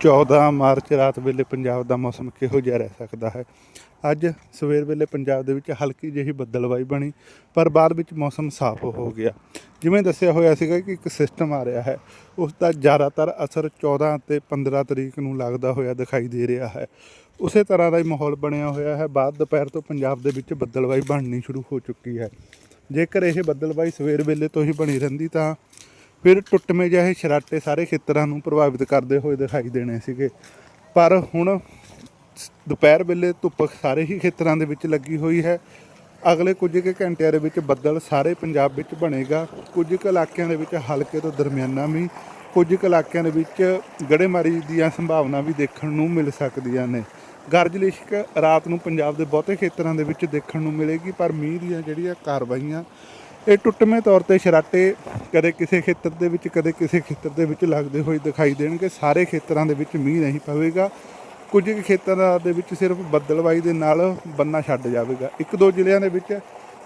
14 March ਰਾਤ ਵੇਲੇ ਪੰਜਾਬ ਦਾ ਮੌਸਮ ਕਿਹੋ ਜਿਹਾ ਰਹਿ ਸਕਦਾ ਹੈ? ਅੱਜ ਸਵੇਰ ਵੇਲੇ ਪੰਜਾਬ ਦੇ ਵਿੱਚ ਹਲਕੀ ਜਿਹੀ ਬੱਦਲਵਾਈ ਬਣੀ, ਪਰ ਬਾਅਦ ਵਿੱਚ ਮੌਸਮ ਸਾਫ਼ ਹੋ ਗਿਆ। ਜਿਵੇਂ ਦੱਸਿਆ ਹੋਇਆ ਸੀਗਾ ਕਿ ਇੱਕ ਸਿਸਟਮ ਆ ਰਿਹਾ ਹੈ। ਉਸ ਦਾ ਜ਼ਿਆਦਾਤਰ ਅਸਰ 14 ਅਤੇ 15 ਤਰੀਕ ਨੂੰ ਲੱਗਦਾ ਹੋਇਆ ਦਿਖਾਈ ਦੇ ਰਿਹਾ ਹੈ। ਉਸੇ ਤਰ੍ਹਾਂ ਦਾ ਹੀ ਮਾਹੌਲ ਬਣਿਆ ਹੋਇਆ ਹੈ। ਬਾਅਦ ਦੁਪਹਿਰ ਤੋਂ ਪੰਜਾਬ ਦੇ ਵਿੱਚ ਬੱਦਲਵਾਈ ਬਣਨੀ ਸ਼ੁਰੂ ਹੋ ਚੁੱਕੀ ਹੈ। ਜੇਕਰ ਇਹ ਬੱਦਲਵਾਈ ਸਵੇਰ ਵੇਲੇ ਤੋਂ ਹੀ ਬਣੀ ਰਹਿੰਦੀ ਤਾਂ ਫਿਰ ਟੁੱਟਵੇਂ ਜਿਹੇ ਸ਼ਰਾਟੇ ਸਾਰੇ ਖੇਤਰਾਂ ਨੂੰ ਪ੍ਰਭਾਵਿਤ ਕਰਦੇ ਹੋਏ ਦਿਖਾਈ ਦੇਣੇ ਸੀਗੇ। ਪਰ ਹੁਣ ਸ- ਦੁਪਹਿਰ ਵੇਲੇ ਧੁੱਪ ਸਾਰੇ ਹੀ ਖੇਤਰਾਂ ਦੇ ਵਿੱਚ ਲੱਗੀ ਹੋਈ ਹੈ। ਅਗਲੇ ਕੁਝ ਕੁ ਘੰਟਿਆਂ ਦੇ ਵਿੱਚ ਬੱਦਲ ਸਾਰੇ ਪੰਜਾਬ ਵਿੱਚ ਬਣੇਗਾ। ਕੁਝ ਕੁ ਇਲਾਕਿਆਂ ਦੇ ਵਿੱਚ ਹਲਕੇ ਤੋਂ ਦਰਮਿਆਨਾ ਮੀਂਹ ਕੁਝ ਕੁ ਇਲਾਕਿਆਂ ਦੇ ਵਿੱਚ ਗੜੇਮਾਰੀ ਦੀਆਂ ਸੰਭਾਵਨਾ ਵੀ ਦੇਖਣ ਨੂੰ ਮਿਲ ਸਕਦੀਆਂ ਨੇ। ਗਰਜ ਲਿਸ਼ਕ ਰਾਤ ਨੂੰ ਪੰਜਾਬ ਦੇ ਬਹੁਤੇ ਖੇਤਰਾਂ ਦੇ ਵਿੱਚ ਦੇਖਣ ਨੂੰ ਮਿਲੇਗੀ, ਪਰ ਮੀਂਹ ਦੀਆਂ ਜਿਹੜੀਆਂ ਕਾਰਵਾਈਆਂ ਇਹ ਟੁੱਟਵੇਂ ਤੌਰ ਤੇ ਸ਼ਰਾਟੇ ਕਦੇ ਕਿਸੇ ਖੇਤਰ ਦੇ ਵਿੱਚ, ਕਦੇ ਕਿਸੇ ਖੇਤਰ ਦੇ ਵਿੱਚ ਲੱਗਦੇ ਹੋਏ ਦਿਖਾਈ ਦੇਣਗੇ। ਸਾਰੇ ਖੇਤਰਾਂ ਦੇ ਵਿੱਚ ਮੀਂਹ ਨਹੀਂ ਪਵੇਗਾ। ਕੁਝ ਕੁ ਖੇਤਰਾਂ ਦੇ ਵਿੱਚ ਸਿਰਫ ਬੱਦਲਵਾਈ ਦੇ ਨਾਲ ਬੰਨਾ ਛੱਡ ਜਾਵੇਗਾ। ਇੱਕ ਦੋ ਜ਼ਿਲ੍ਹਿਆਂ ਦੇ ਵਿੱਚ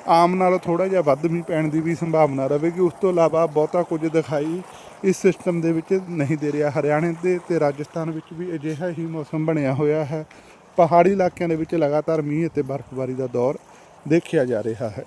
ਆਮ ਨਾਲੋਂ ਥੋੜਾ ਜਿਹਾ ਵੱਧ ਮੀਂਹ ਪੈਣ ਦੀ ਵੀ ਸੰਭਾਵਨਾ ਰਹੇਗੀ। ਉਸ ਤੋਂ ਇਲਾਵਾ ਬਹੁਤਾ ਕੁਝ ਦਿਖਾਈ ਇਸ ਸਿਸਟਮ ਦੇ ਵਿੱਚ ਨਹੀਂ ਦੇ ਰਿਹਾ। ਹਰਿਆਣੇ ਦੇ ਤੇ ਰਾਜਸਥਾਨ ਵਿੱਚ ਵੀ ਅਜਿਹਾ ਹੀ ਮੌਸਮ ਬਣਿਆ ਹੋਇਆ ਹੈ। ਪਹਾੜੀ ਇਲਾਕਿਆਂ ਦੇ ਵਿੱਚ ਲਗਾਤਾਰ ਮੀਂਹ ਅਤੇ ਬਰਫ਼ਬਾਰੀ ਦਾ ਦੌਰ ਦੇਖਿਆ ਜਾ ਰਿਹਾ ਹੈ।